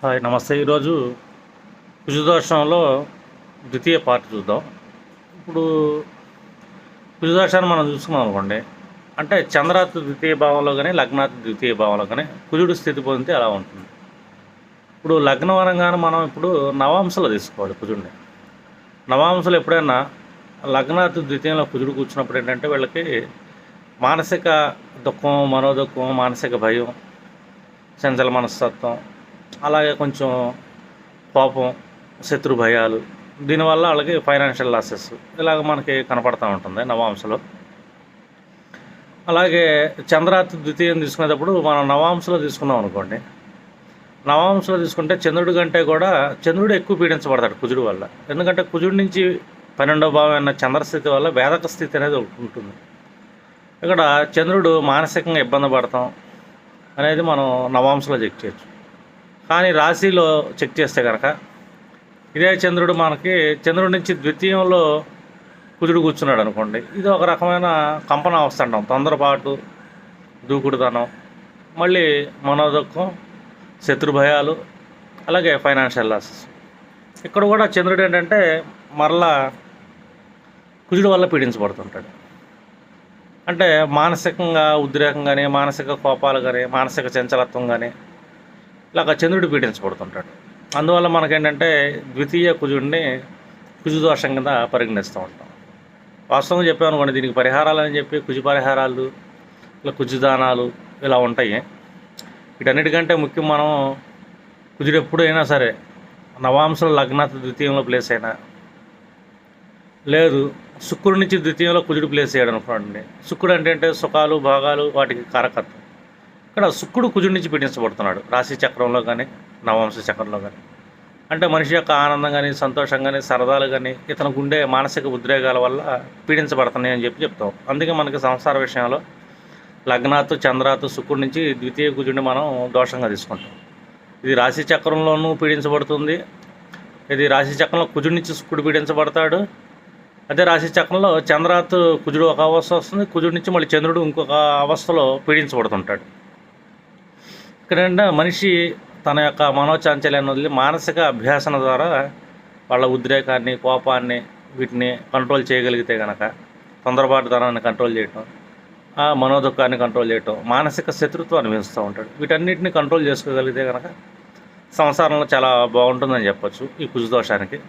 Hi నమస్తే. ఈరోజు కుజదోషంలో ద్వితీయ పార్ట్ చూద్దాం. ఇప్పుడు కుజదోషాన్ని మనం చూసుకున్నాం అనుకోండి. అంటే చంద్రాత్ ద్వితీయ భావంలో కానీ లగ్నాత్ ద్వితీయ భావంలో కానీ కుజుడు స్థితి పొందితే అలా ఉంటుంది? ఇప్పుడు లగ్నం అనగానే మనం ఇప్పుడు నవాంశలో తీసుకోవాలి కుజుడిని. నవాంశలు ఎప్పుడైనా లగ్నాత్ ద్వితీయంలో కుజుడు కూర్చున్నప్పుడు ఏంటంటే వీళ్ళకి మానసిక దుఃఖం మనోదుఖం మానసిక భయం చంచల మనస్తత్వం అలాగే కొంచెం కోపం శత్రు భయాలు దీనివల్ల వాళ్ళకి ఫైనాన్షియల్ లాసెస్ ఇలాగ మనకి కనపడుతూ ఉంటుంది నవాంశలో. అలాగే చంద్రాతి ద్వితీయం తీసుకునేటప్పుడు మనం నవాంశలో తీసుకున్నాం అనుకోండి. నవాంశలో తీసుకుంటే చంద్రుడి కంటే కూడా చంద్రుడు ఎక్కువ పీడించబడతాడు కుజుడు వల్ల. ఎందుకంటే కుజుడి నుంచి పన్నెండవ భావం చంద్రస్థితి వల్ల వేదక స్థితి అనేది ఉంటుంది. ఇక్కడ చంద్రుడు మానసికంగా ఇబ్బంది పడతాం అనేది మనం నవాంశలో చెక్ చేయొచ్చు. కానీ రాశిలో చెక్ చేస్తే కనుక ఇదే చంద్రుడు మనకి చంద్రుడి నుంచి ద్వితీయంలో కుజుడు కూర్చున్నాడు అనుకోండి. ఇది ఒక రకమైన కంపన అవస్థ అంటాం తొందరపాటు దూకుడుతనం మళ్ళీ మనోదుఖం శత్రు భయాలు అలాగే ఫైనాన్షియల్ లాసెస్. ఇక్కడ కూడా చంద్రుడు ఏంటంటే మరలా కుజుడు వల్ల పీడించబడుతుంటాడు. అంటే మానసికంగా ఉద్రేకం కానీ మానసిక కోపాలు కానీ మానసిక చంచలత్వం కానీ ఇలాగ చంద్రుడు పీడించబడుతుంటాడు అందువల్ల మనకేంటంటే ద్వితీయ కుజుడిని కుజుదోషం కింద పరిగణిస్తూ ఉంటాం. వాస్తవం చెప్పాను అనుకోండి దీనికి పరిహారాలు అని చెప్పి కుజు పరిహారాలు ఇలా కుజు దానాలు ఇలా ఉంటాయి. వీటన్నిటికంటే ముఖ్యం మనం కుజుడు ఎప్పుడైనా సరే నవాంశం లగ్నాత ద్వితీయంలో ప్లేస్ అయినా లేదు శుక్రుడి నుంచి ద్వితీయంలో కుజుడు ప్లేస్ చేయడం అనుకోండి. శుక్రుడు అంటే అంటే సుఖాలు భాగాలు వాటికి కారకత్వం. ఇక్కడ శుక్రుడు కుజుడి నుంచి పీడించబడుతున్నాడు. రాశి చక్రంలో కానీ నవంశ చక్రంలో కానీ అంటే మనిషి యొక్క ఆనందం కానీ సంతోషం కానీ సరదాలు కానీ ఇతనికి ఉండే మానసిక ఉద్రేకాల వల్ల పీడించబడుతున్నాయి అని చెప్పి చెప్తాం. అందుకే మనకి సంసార విషయంలో లగ్నాత్ చంద్రాత్ శుక్రుడి నుంచి ద్వితీయ కుజుడిని మనం దోషంగా తీసుకుంటాం. ఇది రాశి చక్రంలోనూ పీడించబడుతుంది. ఇది రాశి చక్రంలో కుజుడి నుంచి శుక్రుడు పీడించబడతాడు. అదే రాశి చక్రంలో చంద్రాత్ కుజుడు ఒక అవస్థ వస్తుంది. కుజుడి నుంచి మళ్ళీ చంద్రుడు ఇంకొక అవస్థలో పీడించబడుతుంటాడు. ఇక్కడ మనిషి తన యొక్క మనోచాంచల్యాన్ని వదిలి మానసిక అభ్యాసన ద్వారా వాళ్ళ ఉద్రేకాన్ని కోపాన్ని వీటిని కంట్రోల్ చేయగలిగితే కనుక తొందరపాటుతనాన్ని కంట్రోల్ చేయటం ఆ మనోదుఖాన్ని కంట్రోల్ చేయటం మానసిక శత్రుత్వాన్ని పెంచుతూ ఉంటాడు. వీటన్నిటిని కంట్రోల్ చేసుకోగలిగితే కనుక సంసారంలో చాలా బాగుంటుందని చెప్పచ్చు ఈ కుజు దోషానికి.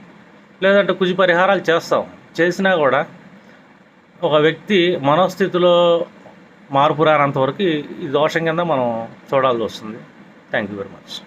లేదంటే కుజు పరిహారాలు చేస్తాం. చేసినా కూడా ఒక వ్యక్తి మనోస్థితిలో మార్పు రానంత వరకు ఈ దోషం కింద మనం చూడాల్సి వస్తుంది. Thank you very much